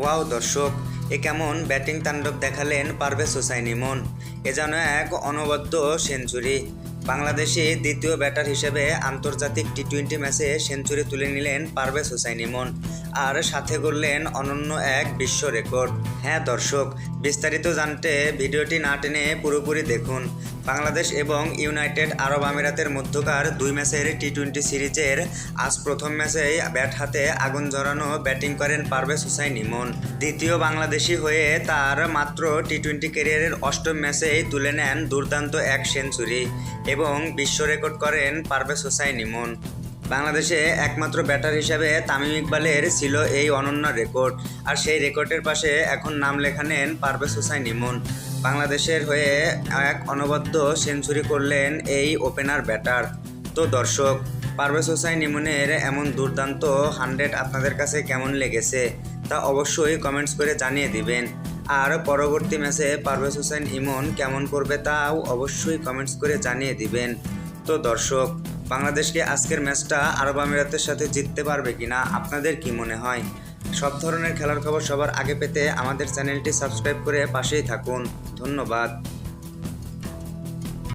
Wow, দর্শক, এ কেমন batting তাণ্ডব দেখালেন পারভেজ হোসাইন ইমন। এ যেন এক অনবদ্য সেঞ্চুরি। বাংলাদেশে দ্বিতীয় ব্যাটার হিসেবে আন্তর্জাতিক টি টোয়েন্টি ম্যাচে সেঞ্চুরি তুলে নিলেন পারভেজ হোসাইন ইমন আর সাথে করলেন অনন্য এক বিশ্ব রেকর্ড। হ্যাঁ দর্শক, বিস্তারিত জানতে ভিডিওটি না টেনে পুরোপুরি দেখুন। বাংলাদেশ এবং ইউনাইটেড আরব আমিরাতের মধ্যকার দুই ম্যাচের টি টোয়েন্টি সিরিজের আজ প্রথম ম্যাচেই ব্যাট হাতে আগুন জড়ানো ব্যাটিং করেন পারভেজ হুসাইন ইমন। দ্বিতীয় বাংলাদেশি হয়ে তার মাত্র টি টোয়েন্টি ক্যারিয়ারের অষ্টম ম্যাচেই তুলে নেন দুর্দান্ত এক সেঞ্চুরি এবং বিশ্ব রেকর্ড করেন পারভেজ হুসাইন ইমন। বাংলাদেশে একমাত্র ব্যাটার হিসেবে তামিম ইকবালের ছিল এই অনন্য রেকর্ড। আর সেই রেকর্ডের পাশে এখন নাম লেখা নেন পারভেজ হোসাইন ইমন। বাংলাদেশের হয়ে এক অনবদ্য সেঞ্চুরি করলেন এই ওপেনার ব্যাটার। তো দর্শক, পারভেজ হোসাইন ইমনের এমন দুর্দান্ত হান্ড্রেড আপনাদের কাছে কেমন লেগেছে তা অবশ্যই কমেন্টস করে জানিয়ে দিবেন। আর পরবর্তী ম্যাচে পারভেজ হোসেন ইমন কেমন করবে তাও অবশ্যই কমেন্টস করে জানিয়ে দিবেন। তো দর্শক বাংলাদেশকে আজকের ম্যাচটা আরব আমিরাতের সাথে জিততে পারবে কিনা, আপনাদের কি মনে হয়? সব ধরনের খেলার খবর সবার আগে পেতে আমাদের চ্যানেলটি সাবস্ক্রাইব করে পাশেই থাকুন। ধন্যবাদ।